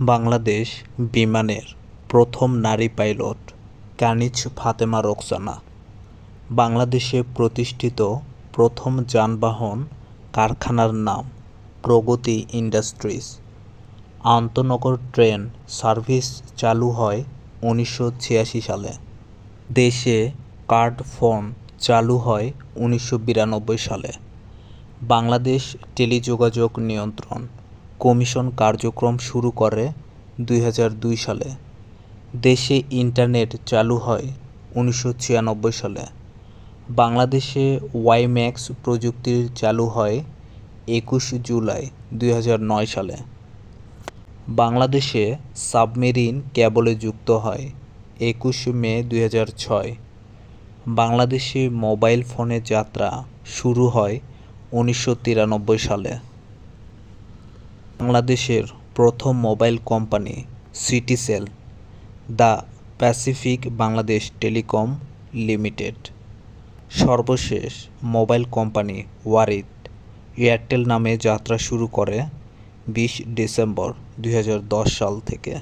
বাংলাদেশ বিমানের প্রথম নারী পাইলট কানিজ ফাতেমা রোকসানা। বাংলাদেশে প্রতিষ্ঠিত প্রথম যানবাহন কারখানার নাম প্রগতি ইন্ডাস্ট্রিজ। আন্তনগর ট্রেন সার্ভিস চালু হয় উনিশশো ছিয়াশি সালে। দেশে কার্ড ফোন চালু হয় উনিশশো বিরানব্বই সালে। বাংলাদেশ টেলিযোগাযোগ নিয়ন্ত্রণ কমিশন কার্যক্রম শুরু করে দুই হাজার দুই সালে। দেশে ইন্টারনেট চালু হয় উনিশশো ছিয়ানব্বই সালে। বাংলাদেশে ওয়াইম্যাক্স প্রযুক্তির চালু হয় একুশ জুলাই দুই হাজার নয় সালে। বাংলাদেশে সাবমেরিন ক্যাবলে যুক্ত হয় একুশ মে দুই হাজার ছয়। বাংলাদেশে মোবাইল ফোনের যাত্রা শুরু হয় উনিশশো তিরানব্বই সালে। বাংলাদেশের প্রথম mobile company Citycell, the Pacific Bangladesh telecom limited. সর্বশেষ মোবাইল কোম্পানি ওয়ারিদ এয়ারটেল নামে যাত্রা শুরু করে বিশ ডিসেম্বর দু হাজার দশ সাল থেকে।